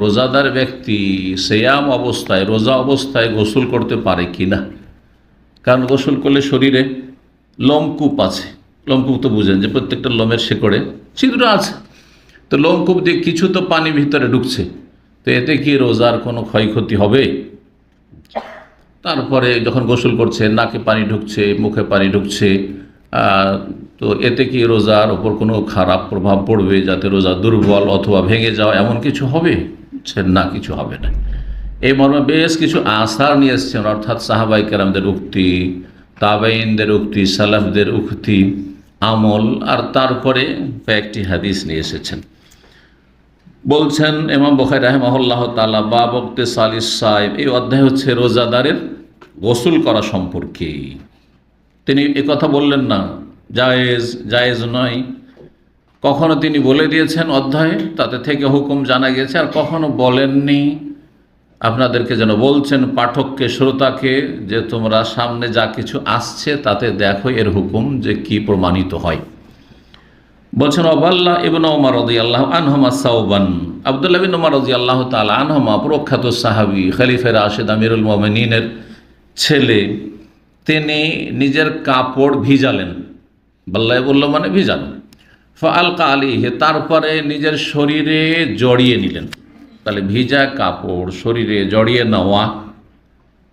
রোজাদার ব্যক্তি সেয়াম অবস্থায়, রোজা অবস্থায় গোসল করতে পারে কি না? কারণ গোসল করলে শরীরে লোমকূপ আছে। লোমকূপ তো বুঝেন যে প্রত্যেকটা লোমের শেকড়ে ছিদ্র আছে। তো লোমকূপ দিয়ে কিছু তো পানি ভিতরে ঢুকছে। তো এতে কি রোজার কোনো ক্ষয়ক্ষতি হবে? তারপরে যখন গোসল করছে, নাকে পানি ঢুকছে, মুখে পানি ঢুকছে তো এতে কি রোজার ওপর কোনো খারাপ প্রভাব পড়বে যাতে রোজা দুর্বল অথবা ভেঙে যাওয়া এমন কিছু হবে? না কিছু হবে না। এই মর্মে বেশ কিছু আসার নিয়ে এসছেন, অর্থাৎ সাহাবাই কেরামদের উক্তি তাবাইনদের উক্তি, সালাফদের উক্তি, আমল, আর তারপরে কয়েকটি হাদিস নিয়ে এসেছেন। বলছেন এমাম বখাই রাহেমাহুল্লাহ তালা বা বক্তে সালিস সাহেব এই অধ্যায় হচ্ছে রোজাদারের গোসল করা সম্পর্কে। তিনি কথা বললেন না, জায়েজ জায়েজ নয়। কখনো তিনি বলে দিয়েছেন অধ্যায়ে, তাতে থেকে হুকুম জানা গেছে আর কখনো বলেননি। আপনাদেরকে যেন বলছেন পাঠককে, শ্রোতাকে, যে তোমরা সামনে যা কিছু আসছে, তাতে দেখো এর হুকুম যে কি প্রমাণিত হয়। বলছেন অবাল্লাহ ইবন ওমর রদি আল্লাহ আনহমা সাউবান আবদুল্লাহ বিন ওমর রদি আল্লাহ তালা আনহমা, প্রখ্যাত সাহাবি খলিফের রাশেদ, আমিরুল মোমিনের ছেলে, তিনি নিজের কাপড় ভিজালেন। বাল্লাহ বলল মানে ভিজালেন ফালকা আলিহে তারপরে নিজের শরীরে জড়িয়ে নিলেন। তাহলে ভিজা কাপড়, শরীরে জড়িয়ে নেওয়া,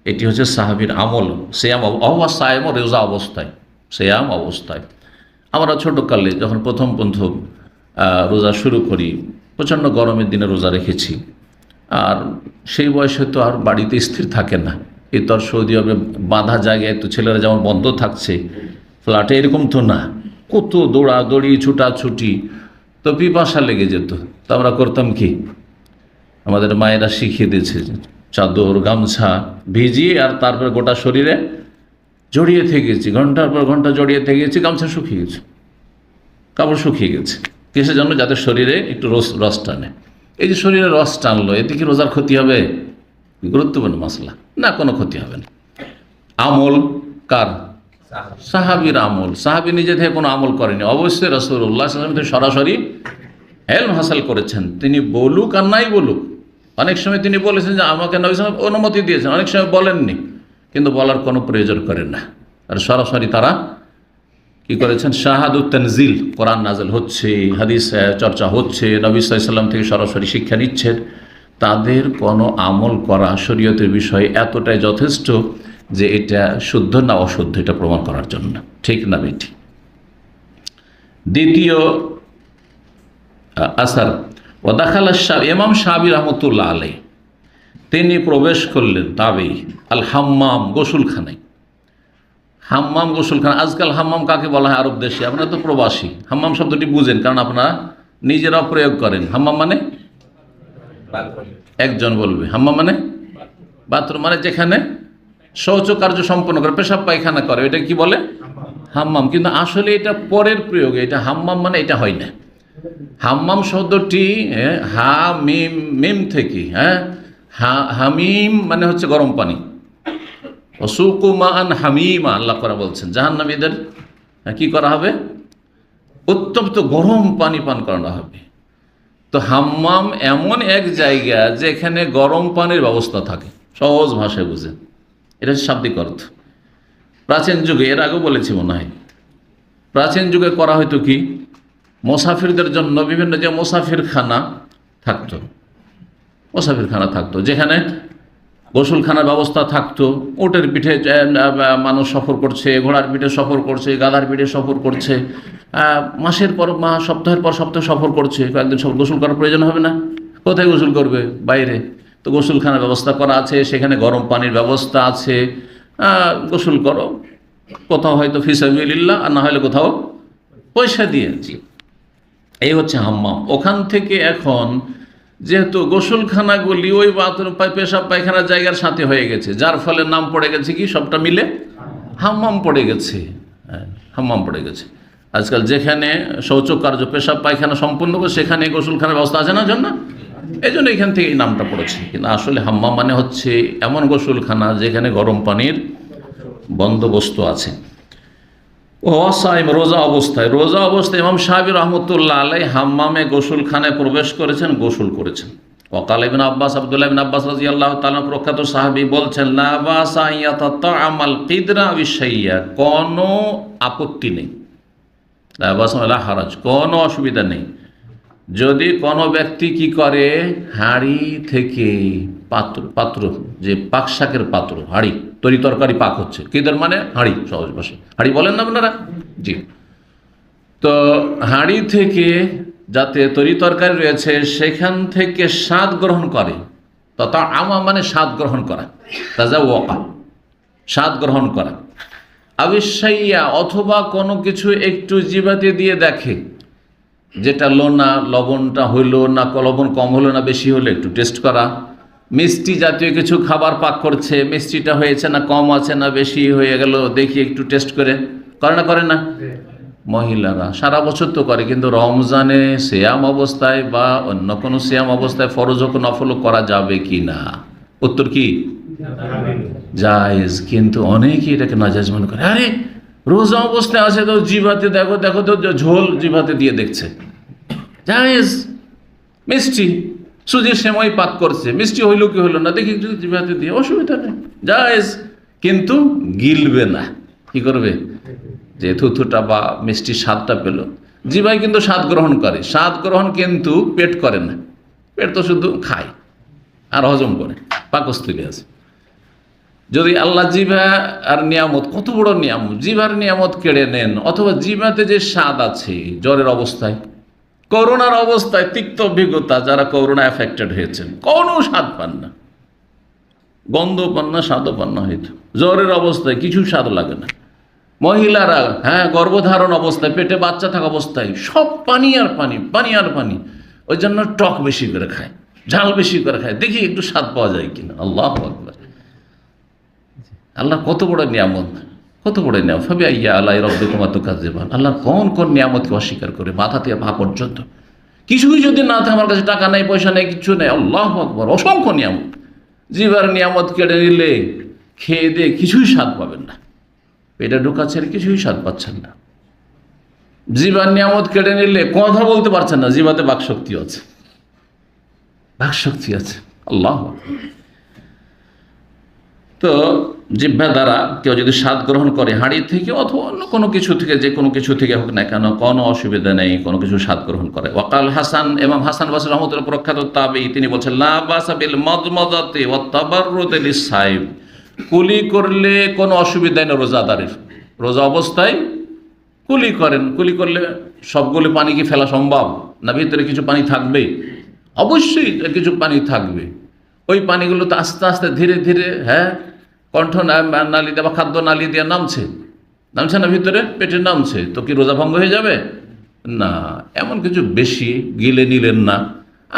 এটি হচ্ছে সাহাবির আমল। সেয়াম অবস্থা সায়াম রেজা অবস্থায়। সেয়াম অবস্থায়। আমরা ছোটোকালে যখন প্রথম প্রথম রোজা শুরু করি, প্রচণ্ড গরমের দিনে রোজা রেখেছি। আর সেই বয়সে তো আর বাড়িতে স্থির থাকে না। এ তো আর সৌদি আরবে বাঁধা জায়গায় তো ছেলেরা যেমন বন্ধ থাকছে, ফ্ল্যাটে এরকম তো না। কত দৌড়া দৌড়ি ছুটাছুটি, তো পিপাসা লেগে যেত। তো আমরা করতাম কি? আমাদের মায়েরা শিখিয়ে দিয়েছে, চাদর, গামছা ভিজিয়ে আর তারপর গোটা শরীরে জড়িয়ে থেকেছি। ঘণ্টার পর ঘণ্টা জড়িয়ে থেকেছি, গামছা শুকিয়ে গেছে, কাপড় শুকিয়ে গেছে। কিসের জন্য? যাতে শরীরে একটু রস রস টানে। এই যে শরীরে রস টানলো, এতে কি রোজার ক্ষতি হবে? গুরুত্বপূর্ণ মশলা। না, কোনো ক্ষতি হবে না। আমল কার? সাহাবির আমল। সাহাবি নিজে থেকে কোনো আমল করেনি। অবশ্যই রসুল্লাহ তিনি সরাসরি হেলম হাসিল করেছেন। তিনি বলুক আর নাই বলুক, অনেক সময় তিনি বলেছেন যে আমাকে নবী সাহেব অনুমতি দিয়েছেন, অনেক সময় বলেননি, কিন্তু বলার কোনো প্রয়োজন করেন না। আর সরাসরি তারা কি করেছেন? শাহাদুত তানজিল, কোরআন নাজল হচ্ছে, হাদিস চর্চা হচ্ছে, নবী সাল্লাম থেকে সরাসরি শিক্ষা নিচ্ছেন। তাদের কোনো আমল করা শরীয়তের বিষয়ে এতটাই যথেষ্ট যে এটা শুদ্ধ না অশুদ্ধ এটা প্রমাণ করার জন্য। ঠিক না বেটি? দ্বিতীয় আসার ওদাখাল শাহ ইমাম সাহাবি রহমতুল্লাহ আলাই তিনি প্রবেশ করলেন তাবেই আল হাম্মাম গোসলখানায়। হাম্মাম গোসলখানা আজকাল হাম্মাম কাকে বলা হয় আরব দেশে? আপনারা তো প্রবাসী। হাম্মাম শব্দটি বুঝেন কারণ আপনারা নিজেরাও প্রয়োগ করেন। হাম্মাম মানে? একজন বলবে। হাম্মাম মানে? বাথরুম মানে যেখানে শৌচ কার্য সম্পন্ন করে, পেশাব পায়খানা করে, এটা কি বলে? হাম্মাম। কিন্তু আসলে এটা পরের প্রয়োগ, এটা হাম্মাম মানে এটা হয় না। হাম্মাম শব্দটি হা, মিম মিম থেকে হ্যাঁ হা, হামিম মানে হচ্ছে গরম পানি। অসুকুমান হামিমা, আল্লাহ করা বলছেন। জাহান্নামীদের কি করা হবে? অত্যন্ত গরম পানি পান করানো হবে। তো হাম্মাম এমন এক জায়গা যেখানে গরম পানির ব্যবস্থা থাকে। সহজ ভাষায় বুঝেন। এটা শাব্দিক অর্থ। প্রাচীন যুগে, এর আগেও বলেছি মনে হয়, প্রাচীন যুগে করা হয়তো কি? মোসাফিরদের জন্য বিভিন্ন যে মোসাফিরখানা থাকতো মোসাফিরখানা থাকতো, যেখানে গোসলখানার ব্যবস্থা থাকতো, উটের পিঠে মানুষ সফর করছে, ঘোড়ার পিঠে সফর করছে, গাধার পিঠে সফর করছে মাসের পর মাস সপ্তাহের পর সপ্তাহ সফর করছে, কয়েকদিন সফর, গোসল করার প্রয়োজন হবে না? কোথায় গোসল করবে? বাইরে। তো গোসলখানার ব্যবস্থা করা আছে সেখানে গরম পানির ব্যবস্থা আছে। গোসল করো। কোথাও হয়তো ফিসাবিল্লাহ আর না হলে কোথাও পয়সা দিয়েছি এই হচ্ছে হাম্মাম। ওখান থেকে এখন যেহেতু গোসলখানাগুলি ওই বাথরুম পেশাব পায়খানার জায়গার সাথে হয়ে গেছে। যার ফলে নাম পড়ে গেছে কি? সবটা মিলে হাম্মাম পড়ে গেছে। হ্যাঁ, হাম্মাম পড়ে গেছে। আজকাল যেখানে শৌচকার্য পেশাব পায়খানা সম্পূর্ণ করে সেখানে গোসলখানার ব্যবস্থা আছে না জন্য এই জন্য এখান থেকে এই নামটা পড়েছে। কিন্তু আসলে হাম্মাম মানে হচ্ছে এমন গোসলখানা যেখানে গরম পানির বন্দোবস্ত আছে। ও অসাইম রোজা অবস্থায় রোজা অবস্থায় ইমাম সাহাবি রহমতুল্লাহ আলাই হাম্মামে গোসলখানায় প্রবেশ করেছেন, গোসল করেছেন। ওকাল ইবিন আব্বাস, আবদুল্লাহ ইবিন আব্বাস রাজি আল্লাহ তালা প্রখ্যাত সাহাবি বলছেন লাবাসাইয়াল কিদরা বিশাইয়া কোনো আপত্তি নেই। হারাজ কোনো অসুবিধা নেই। যদি কোনো ব্যক্তি কি করে, হাঁড়ি থেকে পাত্র পাত্র, যে পাক শাকের পাত্র, হাঁড়ি, তরি তরকারি পাক হচ্ছে কিদের মানে? হাঁড়ি, সহজ ভাষা হাঁড়ি বলেন না আপনারা? জি। তো হাঁড়ি থেকে যাতে তরি তরকারি রয়েছে, সেখান থেকে স্বাদ গ্রহণ করে। তথা আমা মানে স্বাদ গ্রহণ করা। তাজা ওয়াকা স্বাদ গ্রহণ করা। আবিসাইয়া অথবা কোনো কিছু একটু জিবাতে দিয়ে দেখে। যেটা লোনা লবণটা হইল না লবণ কম হলো না বেশি হলো একটু টেস্ট করা। মিষ্টি জাতীয় কিছু খাবার পাক করছে মিষ্টিটা হয়েছে না কম আছে না বেশি হয়ে গেল দেখি একটু টেস্ট করে। করে না করে না? মহিলারা সারা বছর তো করে কিন্তু রমজানে শ্যাম অবস্থায় বা অন্য কোনো শ্যাম অবস্থায় ফরজ হোক নফল করা যাবে কি না? উত্তর কি? জায়েজ। কিন্তু অনেকেই এটাকে নাজাজ মনে করে আরে রোজা অবস্থায় আছে তো জিভাতে, দেখো দেখো তো ঝোল জিভাতে দিয়ে দেখছে। জায়েজ মিষ্টি। সুজির সময় পাক করছে। মিষ্টি হইল কি হইল না, দেখি একটু জিভাতে দিয়ে, অসুবিধা নেই। জায়েজ কিন্তু গিলবে না। কি করবে? যে থুথুটা বা মিষ্টির স্বাদটা পেল। জিভাই কিন্তু স্বাদ গ্রহণ করে। স্বাদ গ্রহণ কিন্তু পেট করে না। পেট তো শুধু খায়। আর হজম করে। পাকস্থলী আছে। যদি আল্লাহ জিভা আর নিয়ামত, কত বড় নিয়ামত? জিভার নিয়ামত কেড়ে নেন? অথবা জিভাতে যে স্বাদ আছে, জ্বরের অবস্থায়, করোনার অবস্থায় তিক্ত অভিজ্ঞতা যারা করোনা এফেক্টেড হয়েছেন, কোনো স্বাদ পান না। গন্ধ পান না, স্বাদও পান না হয়তো। জ্বরের অবস্থায় কিছু স্বাদ লাগে না। মহিলারা হ্যাঁ গর্ভধারণ অবস্থায়, পেটে বাচ্চা থাকা অবস্থায়, সব পানি আর পানি পানি আর পানি, ওই জন্য টক বেশি করে খায়, ঝাল বেশি করে খায়। দেখি একটু স্বাদ পাওয়া যায় কিনা। আল্লাহ আকবর। আল্লাহ কত বড় নিয়ামত, কত বড় নিয়ামত। ভাবে ইয়া আল্লাহ রব্বে তোমার তো কাজ দেবান আল্লাহ কোন কোন নিয়ামতকে অস্বীকার করে মাথা থেকে পা পর্যন্ত। কিছুই যদি না থাকে আমার কাছে টাকা নেই, পয়সা নেই, কিছু নেই। আল্লাহ আকবর, অসংখ্য নিয়ামত। জিবার নিয়ামত কেড়ে নিলে খেয়ে দিয়ে কিছুই স্বাদ পাবেন না। পেটে ঢুকাচ্ছেন, কিছুই স্বাদ পাচ্ছেন না। জীবার নিয়ামত কেড়ে নিলে কথা বলতে পারছেন না, জীবাতে বাকশক্তি আছে। বাকশক্তি আছে। আল্লাহ তো জিহ্বা দ্বারা কেউ যদি স্বাদ গ্রহণ করে হাঁড়ি থেকে অথবা অন্য কোনো কিছু থেকে, যে কোনো কিছু থেকে হোক না কেন, কোনো অসুবিধা নেই, কোনো কিছু স্বাদ গ্রহণ করে। ওয়াকাল হাসান এবং হাসান বাসুর রহমতুল প্রখ্যাত তাবি তিনি বলছেন, লা বাসাবিল মদমদাতে ও তাবারুদ সাহেব কুলি করলে কোনো অসুবিধা নেই রোজাদারের। রোজা অবস্থায় কুলি করেন। কুলি করলে সবগুলো পানি কি ফেলা সম্ভব? না, ভিতরে কিছু পানি থাকবে? অবশ্যই কিছু পানি থাকবে। ওই পানিগুলো তো আস্তে আস্তে ধীরে ধীরে হ্যাঁ কণ্ঠ নালী দিয়ে বা খাদ্য নালী দিয়ে নামছে। নামছে না ভিতরে, পেটে নামছে। তো কি রোজা ভঙ্গ হয়ে যাবে? না, এমন কিছু বেশি গিলে নিলেন না।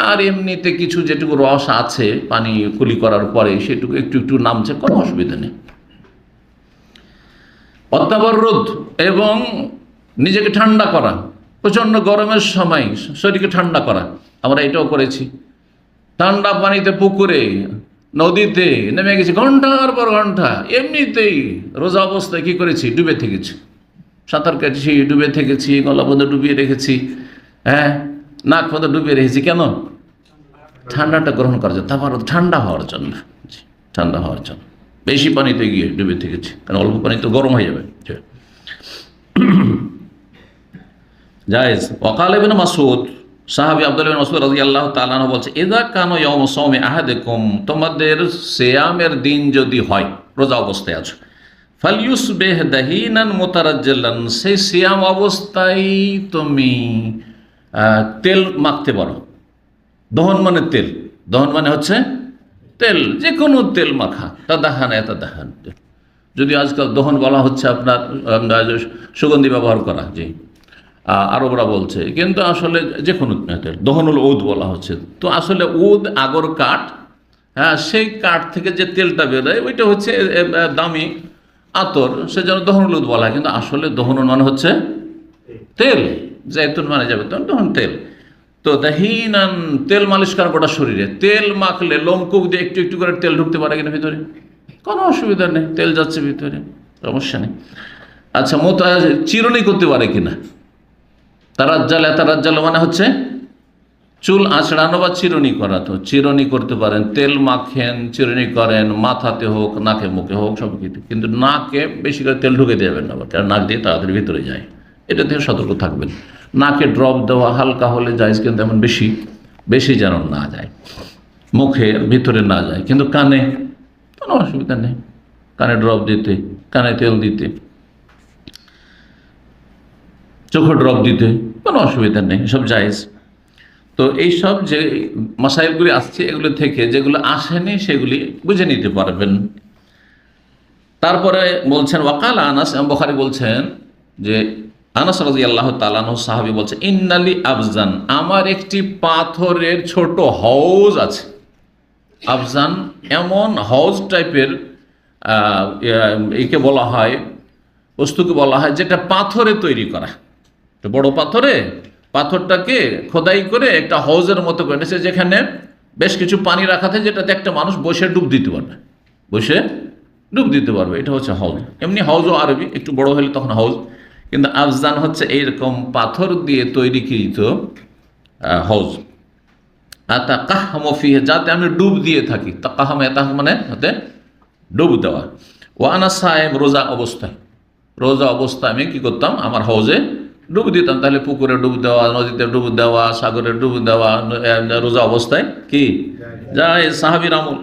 আর এমনিতে কিছু যেটুকু রস আছে, পানি কুলি করার পরে সেটুকু একটু একটু নামছে, কোনো অসুবিধা নেই। অত্যাবরোধ এবং নিজেকে ঠান্ডা করা, প্রচণ্ড গরমের সময় শরীরকে ঠান্ডা করা, আমরা এটাও করেছি। ঠান্ডা পানিতে পুকুরে নদীতে নেমে গেছি, ঘণ্টার পর ঘণ্টা। এমনিতেই রোজা অবস্থায় কী করেছি? ডুবে থেকেছি। সাঁতার কেটেছি, ডুবে থেকেছি, গলা পর্যন্ত ডুবিয়ে রেখেছি হ্যাঁ? নাক পর্যন্ত ডুবিয়ে রেখেছি। কেন? ঠান্ডাটা গ্রহণ করার জন্য। তারপর ঠান্ডা হওয়ার জন্য। ঠান্ডা হওয়ার জন্য। বেশি পানিতে গিয়ে ডুবে থেকেছি। কারণ অল্প পানি তো গরম হয়ে যাবে। জায়েজ ওকাল ইবনে মাসুদ সাহাবী আব্দুল ইবনে মাসুদ রাদিয়াল্লাহু তাআলা আনহু বলছে এদা কানো ইয়াউম সাওমি আহাদিকুম তোমাদের সিয়ামের দিন যদি হয় রোজা অবস্থায় আছো ফালিউস বেহ দাহিনান মুতারাজ্জালান সেই সিয়াম অবস্থায় তুমি তেল মাখতে পারো। দহন মানে তেল দহন মানে হচ্ছে তেল যে কোনো তেল মাখা তা দাহান এত দাহান যদি আজকাল দহন বলা হচ্ছে আপনার সুগন্ধি ব্যবহার করা আহ, আরবরা বলছে, কিন্তু আসলে যে কোনো দহনুল উদ বলা হচ্ছে। তো আসলে উদ আগর কাঠ হ্যাঁ সেই কাঠ থেকে যে তেলটা বেরোয়, ওইটা হচ্ছে দামি আতর, সে যেন দহনুল উদ বলা হয়। কিন্তু আসলে দহনুল মানে হচ্ছে তেল, জৈতুন মানে যাবে তখন তখন তেল। তো দাহিনান তেল মালিশ করা গোটা শরীরে। তেল মাখলে লোমকুক দিয়ে একটু একটু করে তেল ঢুকতে পারে কিনা ভিতরে? কোনো অসুবিধা নেই, তেল যাচ্ছে ভিতরে, সমস্যা নেই। আচ্ছা মতো চিরুনি করতে পারে কিনা? তারাজ্জাল, এতারাজ্জাল মানে হচ্ছে চুল আঁচড়ানো বা চিরুনি করা তো। চিরুনি করতে পারেন, তেল মাখেন, চিরুনি করেন, মাথাতে হোক, নাকে মুখে হোক, সব কিছু। কিন্তু নাকে বেশি করে তেল ঢুকে দেবেন না কারণ নাক দিয়ে তাড়াতাড়ি ভিতরে যায়। এটা থেকে সতর্ক থাকবেন। নাকে ড্রপ দেওয়া, হালকা হলে যায় কিন্তু এমন বেশি বেশি যেন না যায়। মুখের ভিতরে না যায়। কিন্তু কানে কোনো অসুবিধা নেই। কানে ড্রপ দিতে, কানে তেল দিতে, চোখে ড্রপ দিতে কোনো অসুবিধা নেই, সব জায়েজ। তো এইসব যে মাসাইলগুলি আসছে, এগুলো থেকে যেগুলো আসেনি, সেগুলি বুঝে নিতে পারবেন। তারপরে বলছেন, ওয়াকাল আনাস বখারি বলছেন যে, আনাস রাজি আল্লাহ তালানহ সাহাবি বলছে, ইন্নালি আফজান আমার একটি পাথরের ছোট হাউজ আছে। আফজান এমন হাউজ টাইপের একে বলা হয়, বস্তুকে বলা হয়, যেটা পাথরে তৈরি করা। একটা বড় পাথরে পাথরটাকে খোদাই করে একটা হাউজের মতো করে নিয়েছে যেখানে বেশ কিছু পানি রাখা থাকে যেটাতে একটা মানুষ বসে ডুব দিতে পারবে। বসে ডুব দিতে পারবে। এটা হচ্ছে হাউজ। এমনি হাউজও আরবি, একটু বড় হলে তখন হাউজ। কিন্তু আফজান হচ্ছে এইরকম পাথর দিয়ে তৈরিকৃত হাউজ। আর তা কাহমফি যাতে আমি ডুব দিয়ে থাকি। তা কাহাম এতাহ মানে হতে ডুব দেওয়া। ও আনা সাহেব রোজা অবস্থায়। রোজা অবস্থায় আমি কি করতাম? আমার হাউজে ডুব দিতাম তাহলে পুকুরে ডুব দেওয়া নদীতে ডুব দেওয়া সাগরে ডুব দেওয়া রোজা অবস্থায় কি? যাই সাহাবির আমল